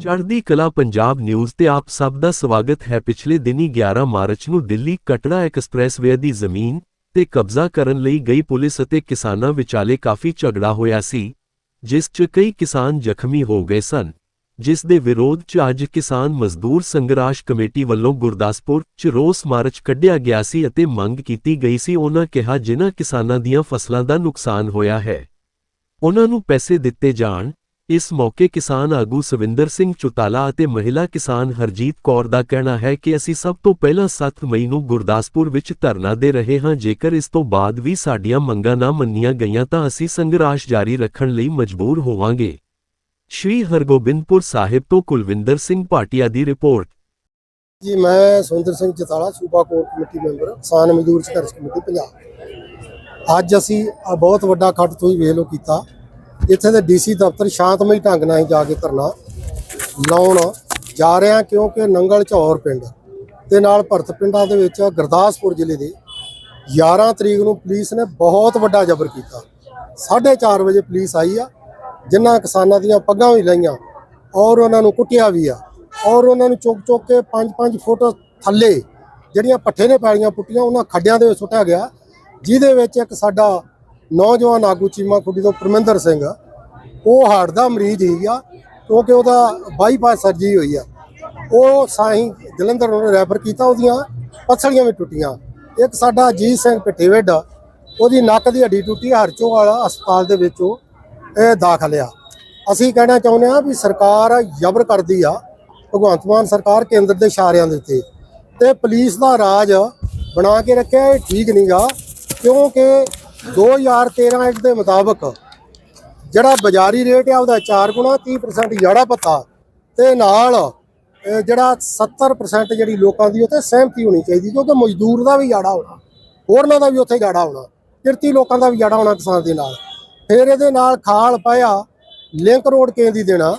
ਚੜ੍ਹਦੀ ਕਲਾ ਪੰਜਾਬ ਨਿਊਜ਼ ਤੇ ਆਪ ਸਭ ਦਾ ਸਵਾਗਤ ਹੈ। ਪਿਛਲੇ ਦਿਨੀ 11 ਮਾਰਚ ਨੂੰ ਦਿੱਲੀ ਕਟੜਾ ਐਕਸਪ੍ਰੈਸਵੇ ਦੀ ਜ਼ਮੀਨ ਤੇ ਕਬਜ਼ਾ ਕਰਨ ਲਈ ਗਈ ਪੁਲਿਸ ਅਤੇ ਕਿਸਾਨਾਂ ਵਿਚਾਲੇ ਕਾਫੀ ਝਗੜਾ ਹੋਇਆ ਸੀ, ਜਿਸ 'ਚ ਕਈ ਕਿਸਾਨ ਜ਼ਖਮੀ ਹੋ ਗਏ ਸਨ। ਜਿਸ ਦੇ ਵਿਰੋਧ 'ਚ ਅੱਜ ਕਿਸਾਨ ਮਜ਼ਦੂਰ ਸੰਘਰਸ਼ ਕਮੇਟੀ ਵੱਲੋਂ ਗੁਰਦਾਸਪੁਰ 'ਚ ਰੋਸ ਮਾਰਚ ਕੱਢਿਆ ਗਿਆ ਸੀ ਅਤੇ ਮੰਗ ਕੀਤੀ ਗਈ ਸੀ। ਉਹਨਾਂ ਕਿਹਾ, ਜਿਨ੍ਹਾਂ ਕਿਸਾਨਾਂ ਦੀਆਂ ਫਸਲਾਂ ਦਾ ਨੁਕਸਾਨ ਹੋਇਆ ਹੈ ਉਹਨਾਂ ਨੂੰ ਪੈਸੇ ਦਿੱਤੇ ਜਾਣ ਇਸ ਮੌਕੇ ਕਿਸਾਨ ਆਗੂ ਸਵਿੰਦਰ ਸਿੰਘ ਚੁਤਾਲਾ ਅਤੇ ਮਹਿਲਾ ਕਿਸਾਨ ਹਰਜੀਤ ਕੌਰ ਦਾ ਕਹਿਣਾ ਹੈ ਕਿ ਅਸੀਂ ਸਭ ਤੋਂ ਪਹਿਲਾਂ 7 ਮਈ ਨੂੰ ਗੁਰਦਾਸਪੁਰ ਵਿੱਚ ਧਰਨਾ ਦੇ ਰਹੇ ਹਾਂ। ਜੇਕਰ ਇਸ ਤੋਂ ਬਾਅਦ ਵੀ ਸਾਡੀਆਂ ਮੰਗਾਂ ਨਾ ਮੰਨੀਆਂ ਗਈਆਂ ਤਾਂ ਅਸੀਂ ਸੰਘਰਸ਼ ਜਾਰੀ ਰੱਖਣ ਲਈ ਮਜਬੂਰ ਹੋਵਾਂਗੇ। ਸ਼੍ਰੀ ਹਰਗੋਬਿੰਦਪੁਰ ਸਾਹਿਬ ਤੋਂ ਕੁਲਵਿੰਦਰ ਸਿੰਘ ਭਾਟੀਆ ਦੀ ਰਿਪੋਰਟ। ਜੀ, ਮੈਂ ਸੁੰਦਰ ਸਿੰਘ ਚਤਾਲਾ, ਸੂਬਾ ਕੋਰ ਕਮੇਟੀ ਮੈਂਬਰ, ਕਿਸਾਨ ਮਜ਼ਦੂਰ ਸੰਘਰਸ਼ ਕਮੇਟੀ, ਪੰਜਾਬ। ਅੱਜ ਅਸੀਂ ਬਹੁਤ ਵੱਡਾ ਖੱਟ ਤੁਸੀਂ ਵੇਖ ਲਓ ਕੀਤਾ। ਇੱਥੇ ਦੇ ਡੀਸੀ ਦਫ਼ਤਰ ਸ਼ਾਂਤਮਈ ਢੰਗ ਨਾਲ ਹੀ ਜਾ ਕੇ ਧਰਨਾ ਲਾਉਣ ਜਾ ਰਹੇ ਹਾਂ ਕਿਉਂਕਿ ਨੰਗਲ ਝੌਰ ਪਿੰਡ ਤੇ ਨਾਲ ਭਰਤ ਪਿੰਡਾਂ ਦੇ ਵਿੱਚ ਗੁਰਦਾਸਪੁਰ ਜ਼ਿਲ੍ਹੇ ਦੇ 11 ਤਰੀਕ ਨੂੰ ਪੁਲਿਸ ਨੇ ਬਹੁਤ ਵੱਡਾ ਜ਼ਬਰ ਕੀਤਾ। 4:30 ਵਜੇ ਪੁਲਿਸ ਆਈ ਆ, ਜਿਨ੍ਹਾਂ ਕਿਸਾਨਾਂ ਦੀਆਂ ਪੱਗਾਂ ਵੀ ਲਾਈਆਂ ਔਰ ਉਹਨਾਂ ਨੂੰ ਕੁੱਟਿਆ ਵੀ ਆ ਔਰ ਉਹਨਾਂ ਨੂੰ ਚੁੱਕ ਚੁੱਕ ਕੇ 5-5 ਫੁੱਟ ਥੱਲੇ ਜਿਹੜੀਆਂ ਪੱਠੇ ਨੇ ਪੈਲੀਆਂ ਪੁੱਟੀਆਂ, ਉਹਨਾਂ ਖੱਡਿਆਂ ਦੇ ਵਿੱਚ ਸੁੱਟਿਆ ਗਿਆ, ਜਿਹਦੇ ਵਿੱਚ ਇੱਕ ਸਾਡਾ ਨੌਜਵਾਨ ਆਗੂ ਚੀਮਾ ਖੁੱਡੀ ਤੋਂ ਪਰਮਿੰਦਰ ਸਿੰਘ ਉਹ ਹਾਰਟ ਦਾ ਮਰੀਜ਼ ਹੀ ਆ, ਕਿਉਂਕਿ ਉਹਦਾ ਬਾਈਪਾਸ ਸਰਜਰੀ ਹੋਈ ਆ। ਉਹ ਸਾਹੀਂ ਜਲੰਧਰ ਨੂੰ ਰੈਫਰ ਕੀਤਾ ਉਹਦੀਆਂ ਪਸਲੀਆਂ ਵੀ ਟੁੱਟੀਆਂ। ਇੱਕ ਸਾਡਾ ਅਜੀਤ ਸਿੰਘ ਪਿੱਠੇਵਿੱਡ ਉਹਦੀ ਨੱਕ ਦੀ ਹੱਡੀ ਟੁੱਟੀ ਹਰਚੋ ਵਾਲਾ ਹਸਪਤਾਲ ਦੇ ਵਿੱਚ ਉਹ, ਇਹ ਦਾਖਲ ਆ। ਅਸੀਂ ਕਹਿਣਾ ਚਾਹੁੰਦੇ ਆ ਵੀ ਸਰਕਾਰ ਜ਼ਬਰ ਕਰਦੀ ਆ, ਭਗਵੰਤ ਮਾਨ ਸਰਕਾਰ ਕੇਂਦਰ ਦੇ ਇਸ਼ਾਰਿਆਂ ਦੇ ਉੱਤੇ। ਤੇ ਪੁਲਿਸ ਦਾ ਰਾਜ ਬਣਾ ਕੇ ਰੱਖਿਆ, ਇਹ ਠੀਕ ਨਹੀਂਗਾ ਕਿਉਂਕਿ 2013 ਐਕਟ ਦੇ ਮੁਤਾਬਕ ਜਿਹੜਾ ਬਾਜ਼ਾਰੀ ਰੇਟ ਆ ਉਹਦਾ 4 ਗੁਣਾ 30% ਯਾੜਾ ਪੱਤਾ ਤੇ ਨਾਲ ਜਿਹੜਾ 70% ਜਿਹੜੀ ਲੋਕਾਂ ਦੀ ਉੱਥੇ ਸਹਿਮਤੀ ਹੋਣੀ ਚਾਹੀਦੀ ਕਿਉਂਕਿ ਮਜ਼ਦੂਰ ਦਾ ਵੀ ਯਾੜਾ ਹੋਣਾ, ਹੋਰਨਾਂ ਦਾ ਵੀ ਉੱਥੇ ਯਾੜਾ ਹੋਣਾ, ਕਿਰਤੀ ਲੋਕਾਂ ਦਾ ਵੀ ਯਾੜਾ ਹੋਣਾ ਕਿਸਾਨ ਦੇ ਨਾਲ। ਫਿਰ ਇਹਦੇ ਨਾਲ ਖਾਲ ਪਾਇਆ ਲਿੰਕ ਰੋਡ ਕੇ ਦੀ ਦੇਣਾ,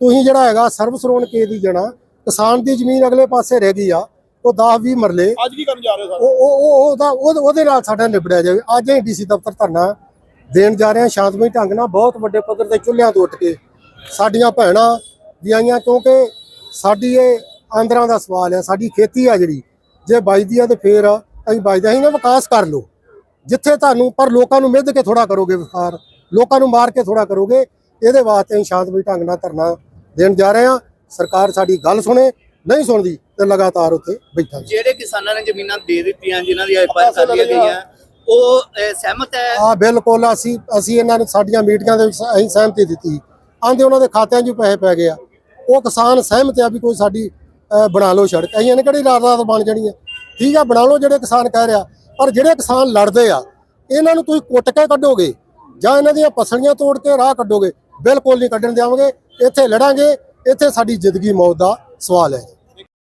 ਤੁਸੀਂ ਜਿਹੜਾ ਹੈਗਾ ਸਰਵਿਸ ਰੋਡ ਕੇ ਦੀ ਦੇਣਾ, ਕਿਸਾਨ ਦੀ ਜ਼ਮੀਨ ਅਗਲੇ ਪਾਸੇ ਰਹਿ ਗਈ ਆ। ਉਹ 10 20 ਮਰਲੇ ਅੱਜ ਕੀ ਕਰਨ ਜਾ ਰਹੇ ਹੋ ਉਹ ਉਹ ਉਹ- ਉਹਦਾ ਉਹ- ਉਹਦੇ ਨਾਲ ਸਾਡਾ ਨਿਬੜਿਆ ਜਾਵੇ। ਅੱਜ ਅਸੀਂ ਡੀਸੀ ਦਫ਼ਤਰ ਧਰਨਾ ਦੇਣ ਜਾ ਰਹੇ ਹਾਂ ਸ਼ਾਂਤਮਈ ਢੰਗ ਨਾਲ। ਬਹੁਤ ਵੱਡੇ ਪੱਧਰ ਤੇ ਚੁੱਲ੍ਹਿਆਂ ਤੋਂ ਉੱਠ ਕੇ ਸਾਡੀਆਂ ਭੈਣਾਂ ਵੀ ਆਈਆਂ ਕਿਉਂਕਿ ਸਾਡੀ ਇਹ ਆਂਦਰਾਂ ਦਾ ਸਵਾਲ ਹੈ। ਸਾਡੀ ਖੇਤੀ ਆ ਜਿਹੜੀ ਜੇ ਬਚਦੀ ਆ ਤੇ ਫੇਰ ਅਸੀਂ ਬਚਦੇ ਅਸੀਂ ਨਾ ਵਿਕਾਸ ਕਰ ਲਓ। ਜਿੱਥੇ ਤੁਹਾਨੂੰ ਪਰ ਲੋਕਾਂ ਨੂੰ ਮਿੱਧ ਕੇ ਥੋੜਾ ਕਰੋਗੇ ਵਿਕਾਰ ਲੋਕਾਂ ਨੂੰ ਮਾਰ ਕੇ ਥੋੜਾ ਕਰੋਗੇ ਇਹਦੇ ਵਾਸਤੇ ਅਸੀਂ ਸ਼ਾਂਤਮਈ ਢੰਗ ਨਾਲ ਧਰਨਾ ਦੇਣ ਜਾ ਰਹੇ ਹਾਂ। ਸਰਕਾਰ ਸਾਡੀ ਗੱਲ ਸੁਣੇ ਨਹੀਂ ਸੁਣਦੀ ਤੇ ਲਗਾਤਾਰ ਉੱਥੇ ਬੈਠਾਂਗੇ ਜਿਹੜੇ ਕਿਸਾਨਾਂ ਨੇ ਜ਼ਮੀਨਾਂ ਦੇ ਦਿੱਤੀਆਂ ਜਿਨ੍ਹਾਂ ਦੀ ਐਫਆਈਆਰ ਕਰ ਦਿੱਤੀਆਂ ਗਈਆਂ ਉਹ ਸਹਿਮਤ ਹੈ? ਆ ਬਿਲਕੁਲ ਅਸੀਂ ਅਸੀਂ ਇਹਨਾਂ ਨੇ ਸਾਡੀਆਂ ਮੀਟਿੰਗਾਂ ਦੇ ਵਿੱਚ ਅਸੀਂ ਸਹਿਮਤੀ ਦਿੱਤੀ ਆਂਦੇ ਉਹਨਾਂ ਦੇ ਖਾਤਿਆਂ 'ਚ ਪੈਸੇ ਪੈ ਗਏ ਆ। ਉਹ ਕਿਸਾਨ ਸਹਿਮਤ ਆ ਵੀ ਕੋਈ ਸਾਡੀ ਬਣਾ ਲਓ ਸੜਕ। ਅਸੀਂ ਨੇ ਕਿਹੜੀ ਰਾਤ ਰਾਤ ਬਣ ਜਾਣੀ ਆ? ਠੀਕ ਆ ਬਣਾ ਲਓ ਜਿਹੜੇ ਕਿਸਾਨ ਕਹਿ ਰਿਹਾ। ਪਰ ਜਿਹੜੇ ਕਿਸਾਨ ਲੜਦੇ ਆ ਇਹਨਾਂ ਨੂੰ ਤੁਸੀਂ ਕੁੱਟ ਕੇ ਕੱਢੋਗੇ? ਜਾਂ ਇਹਨਾਂ ਦੀਆਂ ਪਸਲੀਆਂ ਤੋੜ ਕੇ ਰਾਹ ਕੱਢੋਗੇ? ਬਿਲਕੁਲ ਨਹੀਂ ਕੱਢਣ ਦੇਵਾਂਗੇ ਇੱਥੇ ਲੜਾਂਗੇ। ਇੱਥੇ ਸਾਡੀ ਜ਼ਿੰਦਗੀ ਮੌਤ ਦਾ ਸਵਾਲ ਹੈ।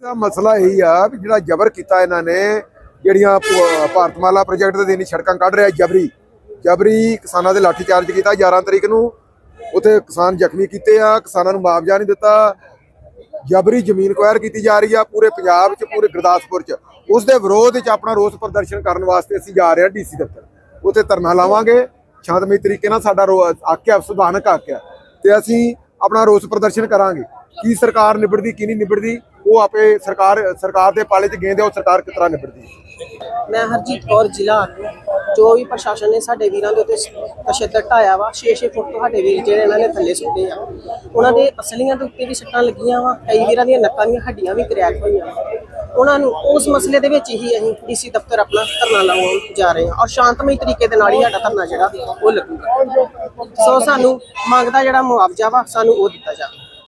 ਦਾ ਮਸਲਾ ਇਹੀ ਆ ਵੀ ਜਿਹੜਾ ਜ਼ਬਰ ਕੀਤਾ ਇਹਨਾਂ ਨੇ, ਜਿਹੜੀਆਂ ਭਾਰਤਮਾਲਾ ਪ੍ਰੋਜੈਕਟ ਦੇ ਦੇਣੀ ਸੜਕਾਂ ਕੱਢ ਰਿਹਾ ਜਬਰੀ। ਜਬਰੀ ਕਿਸਾਨਾਂ ਦੇ ਲਾਠੀ ਚਾਰਜ ਕੀਤਾ 11 ਤਰੀਕ ਨੂੰ। ਉਥੇ ਕਿਸਾਨ ਜ਼ਖਮੀ ਕੀਤੇ ਆ, ਕਿਸਾਨਾਂ ਨੂੰ ਮੁਆਵਜ਼ਾ ਨਹੀਂ ਦਿੱਤਾ। ਜਬਰੀ ਜ਼ਮੀਨ ਕੁਆਇਰ ਕੀਤੀ ਜਾ ਰਹੀ ਆ ਪੂਰੇ ਪੰਜਾਬ 'ਚ, ਪੂਰੇ ਗੁਰਦਾਸਪੁਰ 'ਚ। ਉਸ ਦੇ ਵਿਰੋਧ ਵਿੱਚ ਆਪਣਾ ਰੋਸ ਪ੍ਰਦਰਸ਼ਨ ਕਰਨ ਵਾਸਤੇ ਅਸੀਂ ਜਾ ਰਹੇ ਹਾਂ ਡੀਸੀ ਦਫ਼ਤਰ। ਉਥੇ ਧਰਨਾ ਲਾਵਾਂਗੇ। ਸ਼ਾਂਤਮਈ ਤਰੀਕੇ ਨਾਲ ਸਾਡਾ ਰੋ- ਆਕਿਆ ਸੁਧਾਨਕ ਆਕਿਆ ਤੇ ਅਸੀਂ ਆਪਣਾ ਰੋਸ ਪ੍ਰਦਰਸ਼ਨ ਕਰਾਂਗੇ। ਕੀ ਸਰਕਾਰ ਨਿਬੜਦੀ, ਕੀ ਨਹੀਂ ਨਿਬੜਦੀ? ਉਹ ਆਪੇ ਸਰਕਾਰ ਸਰਕਾਰ ਦੇ ਪਾਲੇ 'ਚ ਗੇਂਦੇ ਉਹ ਸਰਕਾਰ ਕਿਸ ਤਰ੍ਹਾਂ ਨਿਬੜਦੀ ਹੈ? ਮੈਂ ਹਰਜੀਤ ਕੌਰ ਜ਼ਿਲ੍ਹਾ ਆਗੂ ਜੋ ਵੀ ਪ੍ਰਸ਼ਾਸਨ ਨੇ ਸਾਡੇ ਵੀਰਾਂ ਦੇ ਉੱਤੇ ਤਸ਼ੱਦਦ ਢਾਇਆ ਵਾ 6-6 ਫੁੱਟ ਤੋਂ ਸਾਡੇ ਵੀਰ ਜਿਹੜੇ ਇਹਨਾਂ ਨੇ ਥੱਲੇ ਸੁੱਟੇ ਆ। ਉਹਨਾਂ ਦੇ ਅਸਲੀਆਂ ਦੇ ਉੱਤੇ ਵੀ ਸੱਟਾਂ ਲੱਗੀਆਂ ਵਾ, ਕਈ ਵੀਰਾਂ ਦੀਆਂ ਨੱਕਾਂ ਦੀਆਂ ਹੱਡੀਆਂ ਵੀ ਕਰੈਕ ਹੋਈਆਂ ਉਹਨਾਂ ਨੂੰ ਉਸ ਮਸਲੇ ਦੇ ਵਿੱਚ ਹੀ ਅਸੀਂ ਡੀਸੀ ਦਫ਼ਤਰ ਆਪਣਾ ਧਰਨਾ ਲਾਉਣ ਜਾ ਰਹੇ ਹਾਂ ਔਰ ਸ਼ਾਂਤਮਈ ਤਰੀਕੇ ਦੇ ਨਾਲ ਹੀ ਸਾਡਾ ਧਰਨਾ ਜਿਹੜਾ ਉਹ ਲੱਗੂਗਾ। ਸੋ ਸਾਨੂੰ ਮੰਗਦਾ ਜਿਹੜਾ ਮੁਆਵਜ਼ਾ ਵਾ, ਸਾਨੂੰ ਉਹ ਦਿੱਤਾ ਜਾਵੇ।